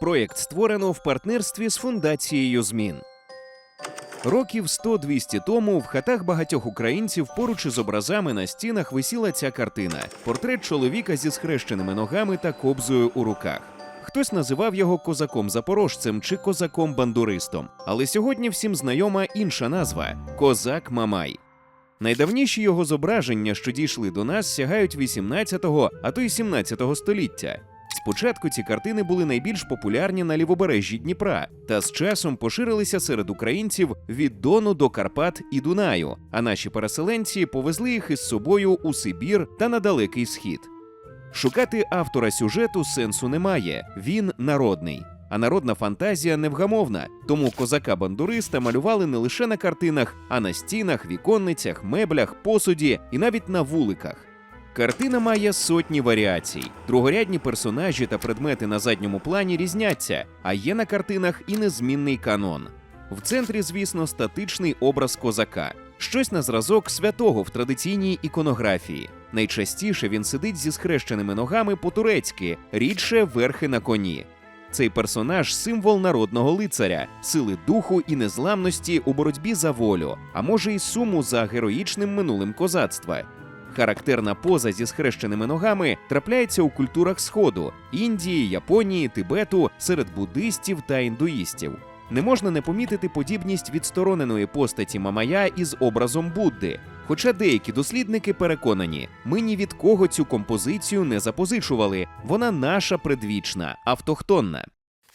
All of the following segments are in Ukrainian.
Проєкт створено в партнерстві з фундацією змін. Років 100-200 тому в хатах багатьох українців поруч із образами на стінах висіла ця картина портрет чоловіка зі схрещеними ногами та кобзою у руках. Хтось називав його козаком-запорожцем чи козаком-бандуристом, але сьогодні всім знайома інша назва козак Мамай. Найдавніші його зображення, що дійшли до нас, сягають 18-го, а то й 17-го століття. Спочатку ці картини були найбільш популярні на лівобережжі Дніпра, та з часом поширилися серед українців від Дону до Карпат і Дунаю, а наші переселенці повезли їх із собою у Сибір та на Далекий Схід. Шукати автора сюжету сенсу немає, він народний. А народна фантазія невгамовна, тому козака-бандуриста малювали не лише на картинах, а на стінах, віконницях, меблях, посуді і навіть на вуликах. Картина має сотні варіацій. Другорядні персонажі та предмети на задньому плані різняться, а є на картинах і незмінний канон. В центрі, звісно, статичний образ козака, щось на зразок святого в традиційній іконографії. Найчастіше він сидить зі схрещеними ногами по-турецьки, рідше верхи на коні. Цей персонаж символ народного лицаря, сили духу і незламності у боротьбі за волю, а може й суму за героїчним минулим козацтва. Характерна поза зі схрещеними ногами трапляється у культурах Сходу Індії, Японії, Тибету, серед буддистів та індуїстів. Не можна не помітити подібність відстороненої постаті Мамая із образом Будди. Хоча деякі дослідники переконані, ми ні від кого цю композицію не запозичували, вона наша предвічна, автохтонна.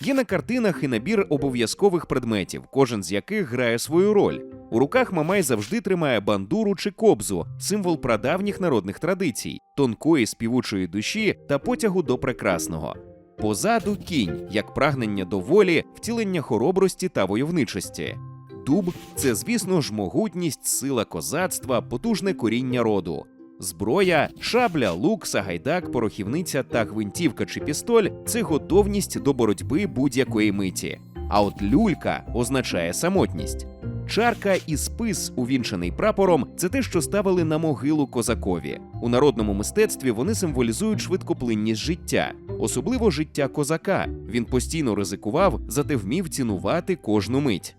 Є на картинах і набір обов'язкових предметів, кожен з яких грає свою роль. У руках Мамай завжди тримає бандуру чи кобзу, символ прадавніх народних традицій, тонкої співучої душі та потягу до прекрасного. Позаду кінь, як прагнення до волі, втілення хоробрості та войовничості. Дуб це, звісно ж, могутність, сила козацтва, потужне коріння роду. Зброя, шабля, лук, сагайдак, порохівниця та гвинтівка чи пістоль це готовність до боротьби будь-якої миті. А от люлька означає самотність. Чарка і спис, увінчений прапором, це те, що ставили на могилу козакові. У народному мистецтві вони символізують швидкоплинність життя, особливо життя козака. Він постійно ризикував, зате вмів цінувати кожну мить.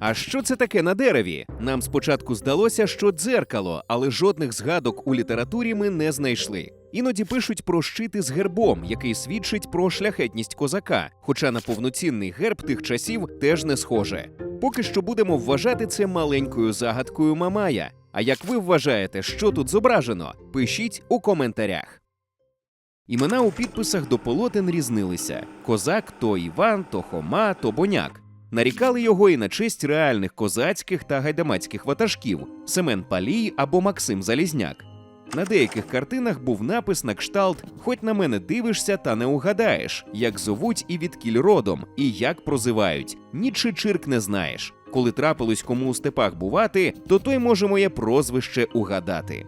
А що це таке на дереві? Нам спочатку здалося, що дзеркало, але жодних згадок у літературі ми не знайшли. Іноді пишуть про щити з гербом, який свідчить про шляхетність козака, хоча на повноцінний герб тих часів теж не схоже. Поки що будемо вважати це маленькою загадкою Мамая. А як ви вважаєте, що тут зображено? Пишіть у коментарях. Імена у підписах до полотен різнилися: козак то Іван, то Хома, то Боняк. Нарікали його і на честь реальних козацьких та гайдамацьких ватажків Семен Палій або Максим Залізняк. На деяких картинах був напис на кшталт Хоч на мене дивишся, та не угадаєш, як зовуть і відкіль родом, і як прозивають. Ні чирк не знаєш. Коли трапилось кому у степах бувати, то той може моє прозвище угадати.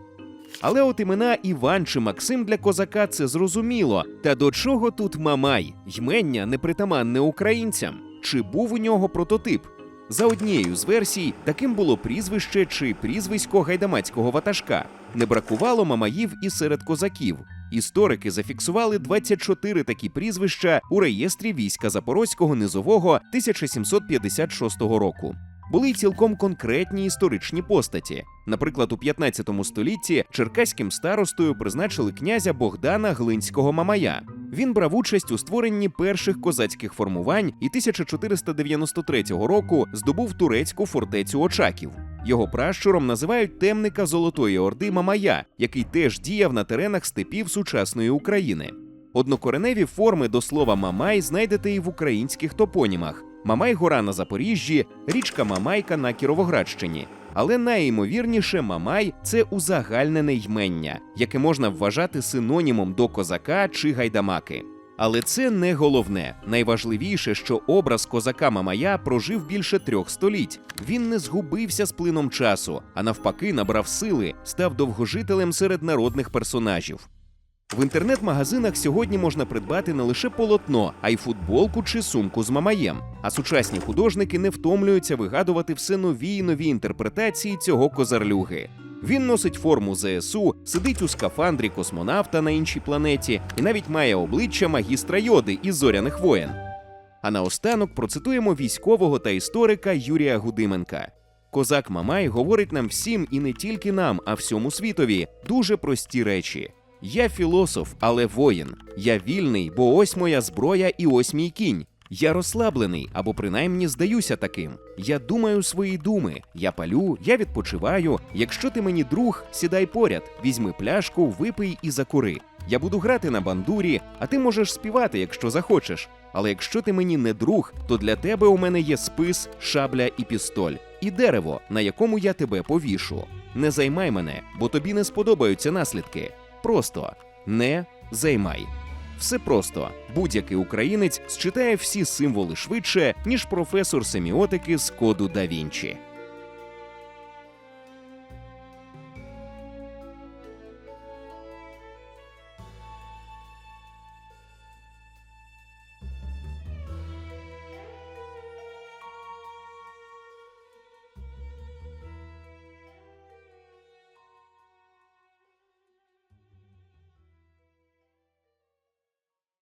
Але от імена Іван чи Максим для козака це зрозуміло. Та до чого тут Мамай? Ймення непритаманне українцям. Чи був у нього прототип? За однією з версій, таким було прізвище чи прізвисько гайдамацького ватажка. Не бракувало мамаїв і серед козаків. Історики зафіксували 24 такі прізвища у реєстрі війська Запорозького низового 1756 року. Були й цілком конкретні історичні постаті. Наприклад, у 15 столітті черкаським старостою призначили князя Богдана Глинського Мамая. Він брав участь у створенні перших козацьких формувань і 1493 року здобув турецьку фортецю Очаків. Його пращуром називають темника Золотої Орди Мамая, який теж діяв на теренах степів сучасної України. Однокореневі форми до слова Мамай знайдете і в українських топонімах: Мамай-гора на Запоріжжі, річка Мамайка на Кіровоградщині. Але найімовірніше Мамай це узагальнене ймення, яке можна вважати синонімом до козака чи гайдамаки. Але це не головне. Найважливіше, що образ козака Мамая прожив більше трьох століть. Він не згубився з плином часу, а навпаки, набрав сили, став довгожителем серед народних персонажів. В інтернет-магазинах сьогодні можна придбати не лише полотно, а й футболку чи сумку з мамаєм. А сучасні художники не втомлюються вигадувати все нові й нові інтерпретації цього козарлюги. Він носить форму ЗСУ, сидить у скафандрі космонавта на іншій планеті і навіть має обличчя магістра йоди із зоряних воєн. А наостанок процитуємо військового та історика Юрія Гудименка. Козак Мамай говорить нам всім і не тільки нам, а всьому світові дуже прості речі. Я філософ, але воїн. Я вільний, бо ось моя зброя і ось мій кінь. Я розслаблений, або принаймні здаюся таким. Я думаю свої думи, я палю, я відпочиваю. Якщо ти мені друг, сідай поряд, візьми пляшку, випий і закури. Я буду грати на бандурі, а ти можеш співати, якщо захочеш. Але якщо ти мені не друг, то для тебе у мене є спис, шабля і пістоль, і дерево, на якому я тебе повішу. Не займай мене, бо тобі не сподобаються наслідки. Просто не займай. Все просто будь-який українець считає всі символи швидше, ніж професор семіотики з коду да Вінчі.